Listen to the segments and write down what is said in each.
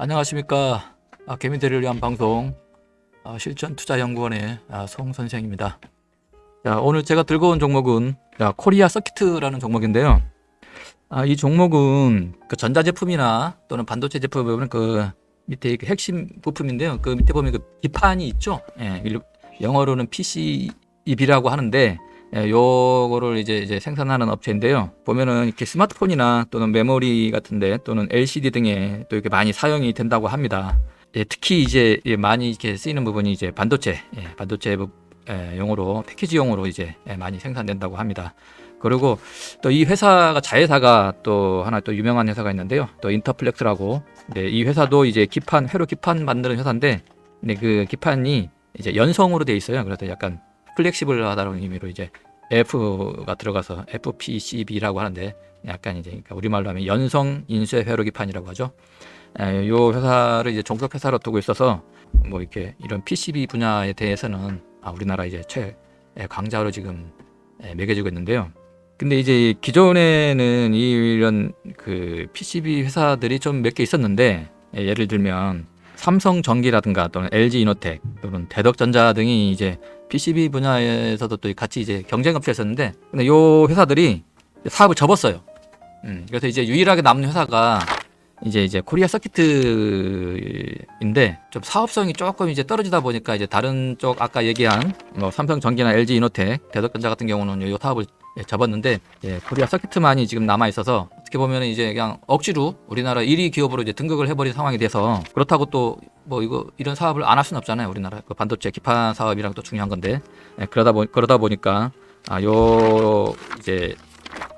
안녕하십니까. 아, 개미들을 위한 방송 아, 실전투자연구원의 아, 송 선생입니다. 자, 오늘 제가 들고 온 종목은 자, 코리아 서키트라는 종목인데요. 아, 이 종목은 그 전자제품이나 또는 반도체 제품 보면 그 밑에 그 핵심 부품인데요. 그 밑에 보면 그 기판이 있죠. 예, 일- 영어로는 PCB라고 하는데 예, 요거를 이제 이제 생산하는 업체인데요. 보면은 이렇게 스마트폰이나 또는 메모리 같은데 또는 LCD 등에 또 이렇게 많이 사용이 된다고 합니다. 예, 특히 이제 예, 많이 이렇게 쓰이는 부분이 이제 반도체, 예, 반도체 부- 예, 용으로 패키지용으로 이제 예, 많이 생산된다고 합니다. 그리고 또 이 회사가 자회사가 또 하나 또 유명한 회사가 있는데요. 또 인터플렉스라고. 네, 이 회사도 이제 기판 회로 기판 만드는 회사인데, 근데 그 기판이 이제 연성으로 돼 있어요. 그래서 약간 플렉시블하다는 의미로 이제 F가 들어가서 FPCB라고 하는데 약간 이제 그러니까 우리말로 하면 연성 인쇄 회로 기판이라고 하죠. 에, 요 회사를 이제 종속 회사로 두고 있어서 뭐 이렇게 이런 PCB 분야에 대해서는 아, 우리나라 이제 최 에, 강자로 지금 에, 매겨지고 있는데요. 근데 이제 기존에는 이런 그 PCB 회사들이 좀 몇 개 있었는데 예, 예를 들면 삼성전기라든가 또는 LG 이노텍 또는 대덕전자 등이 이제 PCB 분야에서도 또 같이 이제 경쟁 업체였었는데 근데 요 회사들이 사업을 접었어요. 음, 그래서 이제 유일하게 남는 회사가 이제 이제 코리아 서키트인데 좀 사업성이 조금 이제 떨어지다 보니까 이제 다른 쪽 아까 얘기한 뭐 삼성 전기나 LG 이노텍 대덕전자 같은 경우는 요 사업을 예, 접었는데 예, 코리아 서키트만이 지금 남아 있어서 어떻게 보면 이제 그냥 억지로 우리나라 1위 기업으로 이제 등극을 해버린 상황이 돼서 그렇다고 또 뭐 이거 이런 사업을 안 할 수는 없잖아요 우리나라 그 반도체 기판 사업이랑 또 중요한 건데 예, 그러다 보 그러다 보니까 아요 이제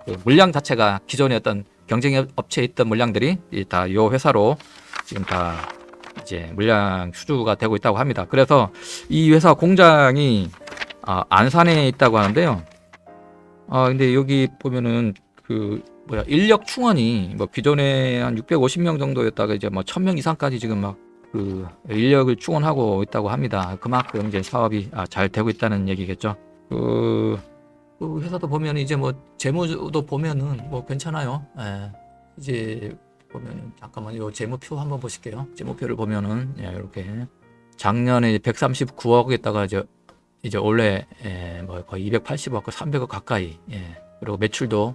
그 물량 자체가 기존에 어떤 경쟁 업체에 있던 물량들이 다 요 회사로 지금 다 이제 물량 수주가 되고 있다고 합니다. 그래서 이 회사 공장이 아, 안산에 있다고 하는데요. 아 근데 여기 보면은 그 뭐야 인력 충원이 뭐 기존에 한 650명 정도였다가 이제 뭐 1000명 이상까지 지금 막 그 인력을 충원하고 있다고 합니다. 그만큼 이제 사업이 아, 잘 되고 있다는 얘기겠죠. 그, 그 회사도 보면 이제 뭐 재무도 보면은 뭐 괜찮아요. 예. 이제 보면 잠깐만 요 재무표 한번 보실게요. 재무표를 보면은 예, 이렇게 작년에 139억에다가 이제 이제 올해 예, 뭐 거의 280억, 300억 가까이 예. 그리고 매출도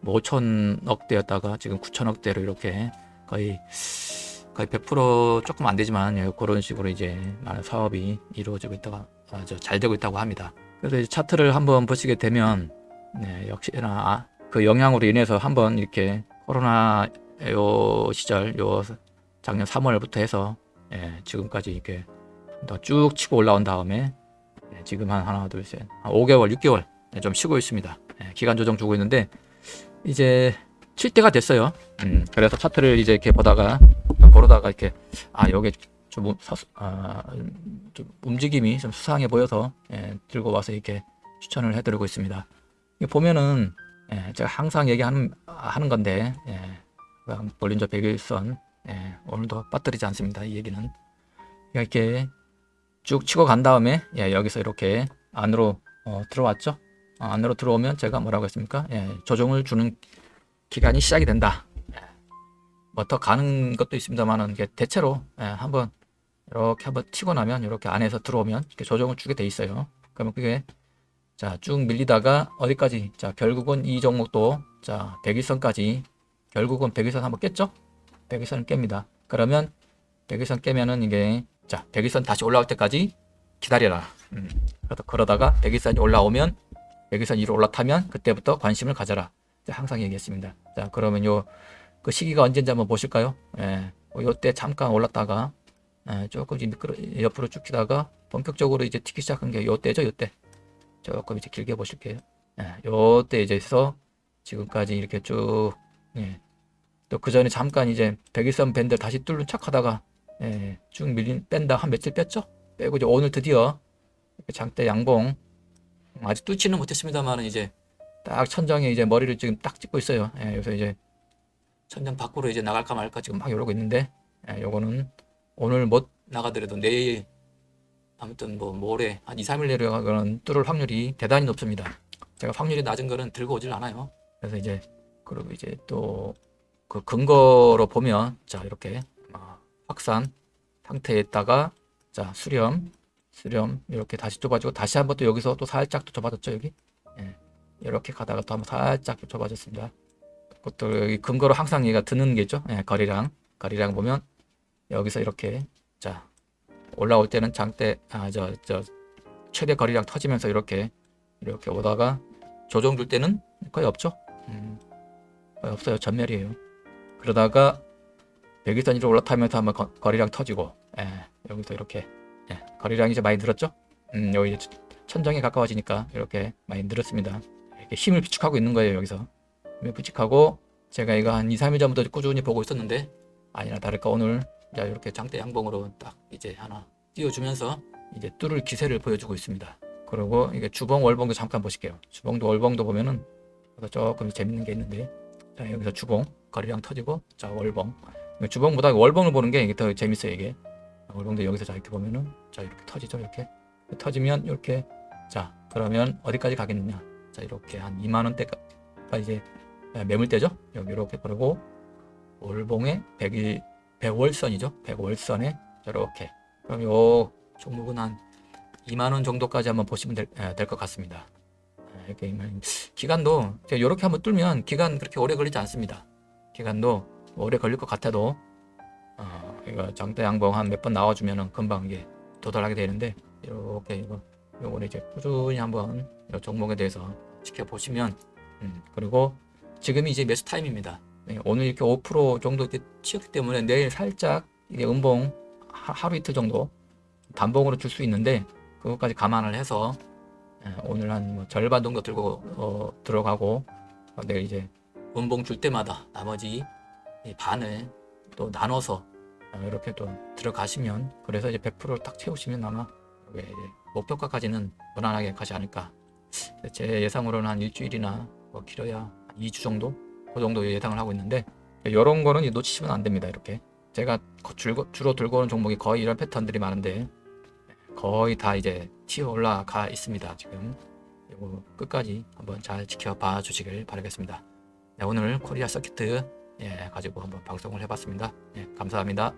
뭐 5천억대였다가 지금 9천억대로 이렇게 거의 거의 100% 조금 안 되지만 예, 그런 식으로 이제 많은 사업이 이루어지고 있다가 아주 잘 되고 있다고 합니다. 그래서 이제 차트를 한번 보시게 되면 네, 역시나 아, 그 영향으로 인해서 한번 이렇게 코로나 요 시절 요 작년 3월부터 해서 예, 지금까지 이렇게 더쭉 치고 올라온 다음에 예, 지금 한 하나 둘셋 5개월 6개월 예, 좀 쉬고 있습니다. 예, 기간 조정 주고 있는데 이제 칠 때가 됐어요. 음, 그래서 차트를 이제 이렇게 보다가 고르다가 이렇게 아 여기 좀, 우- 사- 아, 좀 움직임이 좀 수상해 보여서 예, 들고 와서 이렇게 추천을 해드리고 있습니다. 이게 보면은 예, 제가 항상 얘기하는 하는 건데 예, 볼린저 101선 예, 오늘도 빠뜨리지 않습니다. 이 얘기는 이렇게 쭉 치고 간 다음에 예, 여기서 이렇게 안으로 어, 들어왔죠. 어, 안으로 들어오면 제가 뭐라고 했습니까? 예, 조정을 주는 기간이 시작이 된다. 뭐 더 가는 것도 있습니다만은 이게 대체로 예, 한번 이렇게 한번 튀고 나면 이렇게 안에서 들어오면 이렇게 조정을 주게 돼 있어요. 그러면 그게 자 쭉 밀리다가 어디까지 자 결국은 이 종목도 자 100일선까지 결국은 100일선 한번 깼죠? 100일선을 깹니다. 그러면 100일선 깨면은 이게 자 100일선 다시 올라올 때까지 기다려라. 음. 그러다 그러다가 100일선이 올라오면 100일선 위로 올라타면 그때부터 관심을 가져라. 자, 항상 얘기했습니다. 자 그러면 요 그 시기가 언제인지 한번 보실까요? 예. 어, 요때 잠깐 올랐다가 예, 조금 이제 미끄러 옆으로 쭉 기다가 본격적으로 이제 튀기 시작한 게 요때죠, 요때. 조금 이제 길게 보실게요. 예, 요때 이제 해서 지금까지 이렇게 쭉, 예. 또 그 전에 잠깐 이제 백일선 밴드 다시 뚫는 척 하다가, 예, 쭉 밀린, 뺀다 한 며칠 뺐죠? 빼고 이제 오늘 드디어 장대 양봉, 아직 뚫지는 못했습니다만은 이제 딱 천장에 이제 머리를 지금 딱 찍고 있어요. 예, 그래서 이제 천장 밖으로 이제 나갈까 말까 지금 막 이러고 있는데, 예, 요거는 오늘 못 나가더라도 내일 아무튼 뭐 모레 한 2, 3일 내려가거나 뚫을 확률이 대단히 높습니다. 제가 확률이 낮은 거는 들고 오질 않아요. 그래서 이제 그리고 이제 또 그 근거로 보면 자 이렇게 어, 확산 상태에 있다가 자 수렴 수렴 이렇게 다시 좁아지고 다시 한번 또 여기서 또 살짝 또 좁아졌죠 여기 예. 이렇게 가다가 또 한번 살짝 또 좁아졌습니다. 그것도 근거로 항상 얘가 드는 게 있죠? 예, 거리랑. 거리랑 보면 여기서 이렇게 자 올라올 때는 장대 아저 저 최대 거리랑 터지면서 이렇게 이렇게 오다가 조정 줄 때는 거의 없죠? 음, 거의 없어요. 전멸이에요. 그러다가 백일선 위로 올라타면서 한번 거, 거리랑 터지고 예, 여기서 이렇게 예, 거리량이 이제 많이 늘었죠? 음, 여기 천정에 가까워지니까 이렇게 많이 늘었습니다 힘을 비축하고 있는 거예요 여기서. 비축하고 제가 이거 한 2, 3일 전부터 꾸준히 보고 있었는데 아니나 다를까 오늘 자 이렇게 장대 양봉으로 딱 이제 하나 띄워주면서 이제 뚫을 기세를 보여주고 있습니다. 그리고 이게 주봉 월봉도 잠깐 보실게요. 주봉도 월봉도 보면은 조금 재밌는 게 있는데 자 여기서 주봉 거리랑 터지고 자 월봉. 주봉보다 월봉을 보는 게 이게 더 재밌어요 이게. 월봉도 여기서 자 이렇게 보면은 자 이렇게 터지죠 이렇게. 터지면 이렇게 자 그러면 어디까지 가겠느냐 자 이렇게 한 2만 원대가 이제 매물대죠? 여기 이렇게 그리고 월봉의 100일 100월선이죠? 100월선에 이렇게. 그럼 요 종목은 한 2만 원 정도까지 한번 보시면 될것 같습니다. 아, 이렇게 기간도 이렇게 한번 뚫면 기간 그렇게 오래 걸리지 않습니다. 기간도 오래 걸릴 것 같아도 어, 이거 장대 양봉 한 몇 번 나와주면은 금방 이게 도달하게 되는데 이렇게 이거 요거를 이제 꾸준히 한번 이 종목에 대해서 지켜보시면 음, 그리고 지금이 이제 매수 타임입니다. 네, 오늘 이렇게 5% 정도 이렇게 치었기 때문에 내일 살짝 이게 음봉 하- 하루 이틀 정도 단봉으로 줄 수 있는데 그것까지 감안을 해서 예, 오늘 한 뭐 절반 정도 들고 어, 들어가고 어, 내일 이제 음봉 줄 때마다 나머지 이 반을 또 나눠서 어, 이렇게 또 들어가시면 그래서 이제 100%를 딱 채우시면 아마 목표가까지는 무난하게 가지 않을까 제 예상으로는 한 일주일이나 뭐 길어야 한 2주 정도? 그 정도 예상을 하고 있는데 이런 거는 놓치시면 안 됩니다 이렇게. 제가 거- 줄고, 주로 들고 오는 종목이 거의 이런 패턴들이 많은데 거의 다 이제 튀어 올라가 있습니다 지금. 이거 끝까지 한번 잘 지켜봐 주시길 바라겠습니다. 네, 오늘 코리아 서키트 예, 가지고 한번 방송을 해봤습니다. 예, 감사합니다